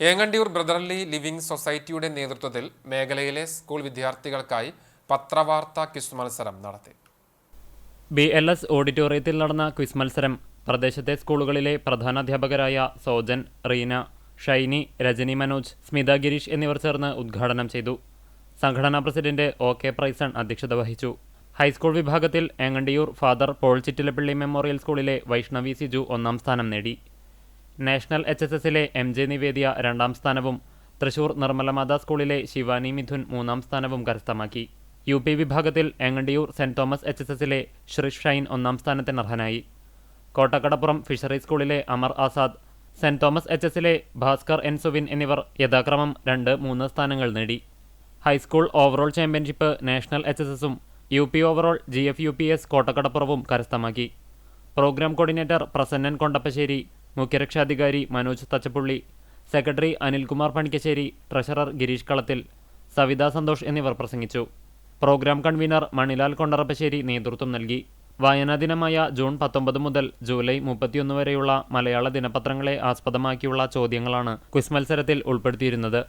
Engandiyur brotherly living സൊസൈറ്റിയുടെ നേതൃത്വത്തിൽ മേഖലയിലെ സ്കൂൾ വിദ്യാർത്ഥികൾക്കായി പത്രവാർത്താ ക്വിസ് മത്സരം നടത്തി. ബി എൽ എസ് ഓഡിറ്റോറിയത്തിൽ നടന്ന ക്വിസ് മത്സരം പ്രദേശത്തെ സ്കൂളുകളിലെ പ്രധാനാധ്യാപകരായ സോജൻ റീന ഷൈനി രജനി മനോജ് സ്മിത ഗിരീഷ് എന്നിവർ ചേർന്ന് ഉദ്ഘാടനം ചെയ്തു. സംഘടനാ പ്രസിഡന്റ് ഒ കെ പ്രൈസൺ അധ്യക്ഷത വഹിച്ചു. ഹൈസ്കൂൾ വിഭാഗത്തിൽ Engandiyur father Paul Chittilappally memorial സ്കൂളിലെ വൈഷ്ണവി സിജു ഒന്നാം സ്ഥാനം നേടി. നാഷണൽ എച്ച് എസ് എസിലെ എം ജെ നിവേദിയ രണ്ടാം സ്ഥാനവും തൃശൂർ നിർമ്മലമാത സ്കൂളിലെ ശിവാനി മിഥുൻ മൂന്നാം സ്ഥാനവും കരസ്ഥമാക്കി. യു പി വിഭാഗത്തിൽ Engandiyur saint Thomas H S എസിലെ ഷ്രിഷ് ഷൈൻ ഒന്നാം സ്ഥാനത്തിന് അർഹനായി. കോട്ടക്കടപ്പുറം ഫിഷറി സ്കൂളിലെ Amar Azad saint Thomas H എസിലെ ഭാസ്കർ എൻ സുവിൻ എന്നിവർ യഥാക്രമം രണ്ട് മൂന്ന് സ്ഥാനങ്ങൾ നേടി. High school overall championship national H S എസും U P overall G F U P S കോട്ടക്കടപ്പുറവും കരസ്ഥമാക്കി. പ്രോഗ്രാം കോർഡിനേറ്റർ പ്രസന്നൻ കൊണ്ടപ്പശ്ശേരി മുഖ്യരക്ഷാധികാരി മനോജ് തച്ചപ്പുള്ളി സെക്രട്ടറി അനിൽകുമാർ പണിക്കശ്ശേരി ട്രഷറർ ഗിരീഷ് കളത്തിൽ സവിത സന്തോഷ് എന്നിവർ പ്രസംഗിച്ചു. പ്രോഗ്രാം കൺവീനർ മണിലാൽ കൊണ്ടറപ്പശ്ശേരി നേതൃത്വം നൽകി. വായനാ ദിനമായ ജൂൺ പത്തൊമ്പത് മുതൽ ജൂലൈ മുപ്പത്തിയൊന്ന് വരെയുള്ള മലയാള ദിനപത്രങ്ങളെ ആസ്പദമാക്കിയുള്ള ചോദ്യങ്ങളാണ് ക്വിസ് മത്സരത്തിൽ ഉൾപ്പെടുത്തിയിരുന്നത്.